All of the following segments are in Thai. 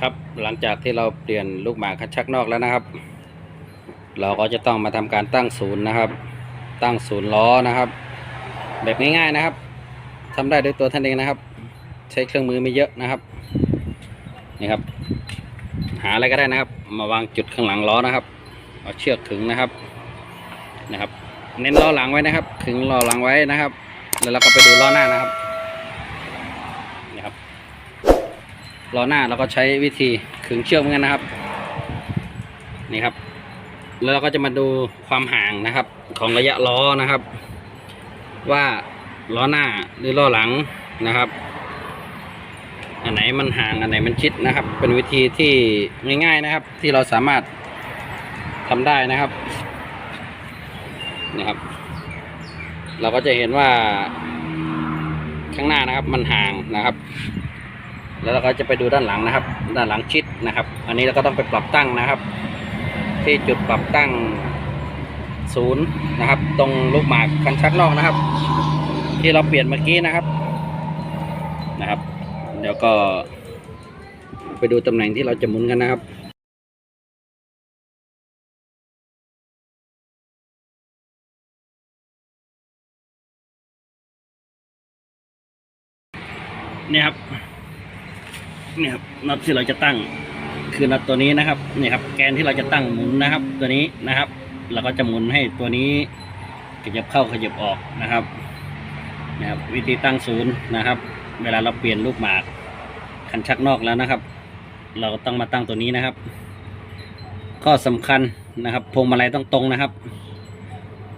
ครับหลังจากที่เราเปลี่ยนลูกหมากคันชักนอกแล้วนะครับ เราก็จะต้องมาทำการตั้งศูนย์นะครับ ตั้งศูนย์ล้อนะครับ แบบง่ายๆนะครับทำได้ด้วยตัวท่านเองนะครับ ใช้เครื่องมือไม่เยอะนะครับนี่ครับ หาอะไรก็ได้นะครับ มาวางจุดข้างหลังล้อนะครับเอาเชือกขึงนะครับนะครับ เน้นล้อหลังไว้นะครับขึงล้อหลังไว้นะครับ แล้วเราก็ไปดูล้อหน้านะครับ ล้อหน้าเราก็ใช้วิธีขึงเชือกเหมือนกันนะครับ นี่ครับ แล้วเราก็จะมาดูความห่างนะครับ ของระยะล้อนะครับ ว่าล้อหน้าหรือล้อหลังนะครับอันไหนมันห่างอันไหนมันชิดนะครับ เป็นวิธีที่ง่ายๆนะครับ ที่เราสามารถทำได้นะครับนะครับ เราก็จะเห็นว่าข้างหน้านะครับมันห่างนะครับ แล้วเราก็จะไปดูด้านหลังนะครับ ด้านหลังชิดนะครับ อันนี้เราก็ต้องไปปรับตั้งนะครับ ที่จุดปรับตั้งศูนย์นะครับ ตรงลูกหมากคันชักนอกนะครับ ที่เราเปลี่ยนเมื่อกี้นะครับนะครับ เดี๋ยวก็ไปดูตำแหน่งที่เราจะหมุนกันนะครับนี่ครับ นี่ครับน็อตที่เราจะตั้งคือน็อตตัวนี้นะครับนี่ครับ แกนที่เราจะตั้งหมุนนะครับ ตัวนี้นะครับเราก็จะหมุนให้ตัวนี้ขยับเข้าขยับออกนะครับนะครับ วิธีตั้งศูนย์นะครับ เวลาเราเปลี่ยนลูกหมากคันชักนอกแล้วนะครับ เราก็ต้องมาตั้งตัวนี้นะครับ ข้อสำคัญนะครับพวงมาลัยต้องตรงนะครับ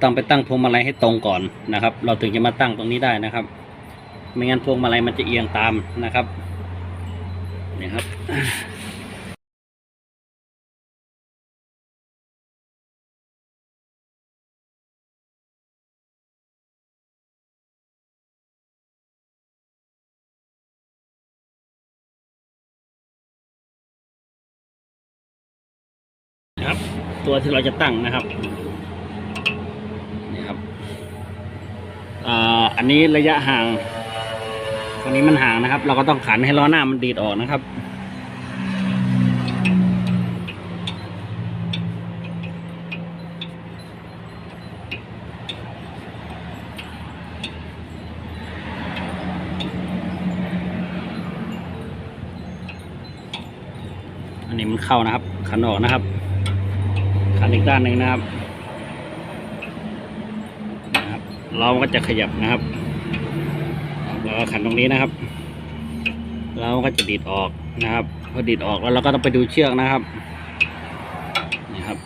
ต้องไปตั้งพวงมาลัยให้ตรงก่อนนะครับ เราถึงจะมาตั้งตรงนี้ได้นะครับ ไม่งั้นพวงมาลัยมันจะเอียงตามนะครับ นี่ครับนะครับตัวที่เราจะตั้งนะครับนี่ครับอ่าอันนี้ระยะห่าง ตรงนี้มันห่างนะครับ เราก็ต้องขันให้ล้อหน้ามันดีดออกนะครับ อันนี้มันเข้านะครับ ขันออกนะครับ ขันอีกด้านหนึ่งนะครับนะครับเราก็จะขยับนะครับ แล้วก็ขันตรงนี้นะครับ เราก็จะดีดออกนะครับ พอดีดออกแล้วเราก็ต้องไปดูเชือกนะครับ นี่ครับ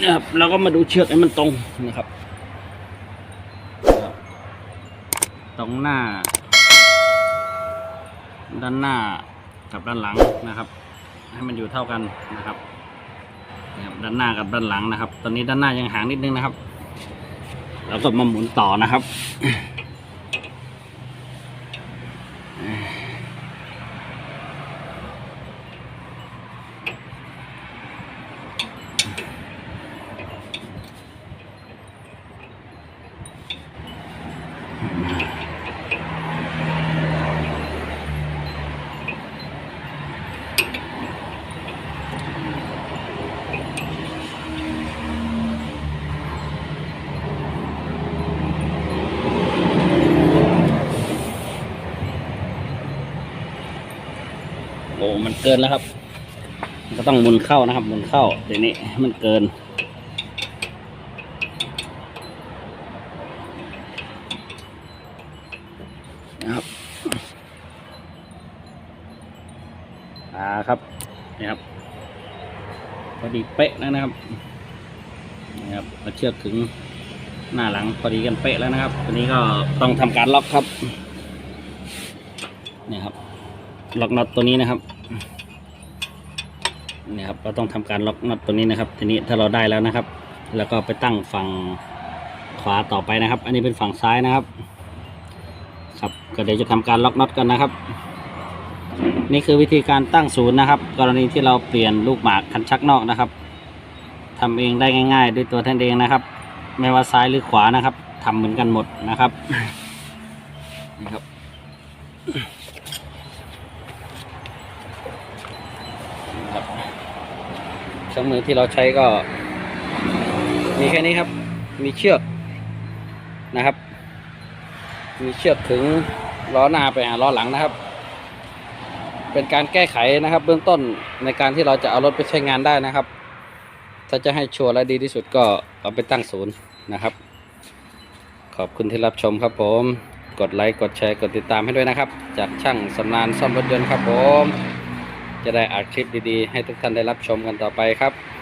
นะครับเราก็มาดูเชือกให้มันตรงนะครับ ตรงหน้า ด้านหน้ากับด้านหลังนะครับ ให้มันอยู่เท่ากันนะครับด้านหน้ากับด้านหลังนะครับ ตอนนี้ด้านหน้ายังห่างนิดนึงนะครับ แล้วก็มาหมุนต่อนะครับ โอ้มันเกินแล้วครับ ก็ต้องมุนเข้านะครับ มุนเข้าเดี๋ยวนี้มันเกิน นะครับอ่าครับนี่ครับพอดีเป๊ะแล้วนะครับนี่ครับเอาเชือกถึงหน้าหลังพอดีกันเป๊ะแล้วนะครับทีนี้ก็ต้องทำการล็อกครับนี่ครับ ล็อกน็อตตัวนี้นะครับนี่ครับเราต้องทำการล็อกน็อตตัวนี้นะครับ ทีนี้ถ้าเราได้แล้วนะครับ แล้วก็ไปตั้งฝั่งขวาต่อไปนะครับ อันนี้เป็นฝั่งซ้ายนะครับ ครับก็เดี๋ยวจะทำการล็อกน็อตกันนะครับ นี่คือวิธีการตั้งศูนย์นะครับ กรณีที่เราเปลี่ยนลูกหมากคันชักนอกนะครับทำเองได้ง่าย ๆ ด้วยตัวท่านเองนะครับ ไม่ว่าซ้ายหรือขวานะครับทำเหมือนกันหมดนะครับนี่ครับ องมือที่เราใช้ก็ มีแค่นี้ครับ มีเชือกนะครับ มีเชือกถึงล้อหน้าไปหาล้อหลังนะครับ เป็นการแก้ไขนะครับ เบื้องต้นในการที่เราจะเอารถไปใช้งานได้นะครับ ถ้าจะให้ชัวร์และดีที่สุดก็เอาไปตั้งศูนย์นะครับ ขอบคุณที่รับชมครับผม กดไลค์ กดแชร์ กดติดตามให้ด้วยนะครับ จากช่างสำนานซ่อมรถยนต์ครับผม จะได้อัดคลิปดีๆ ให้ทุกท่านได้รับชมกันต่อไปครับ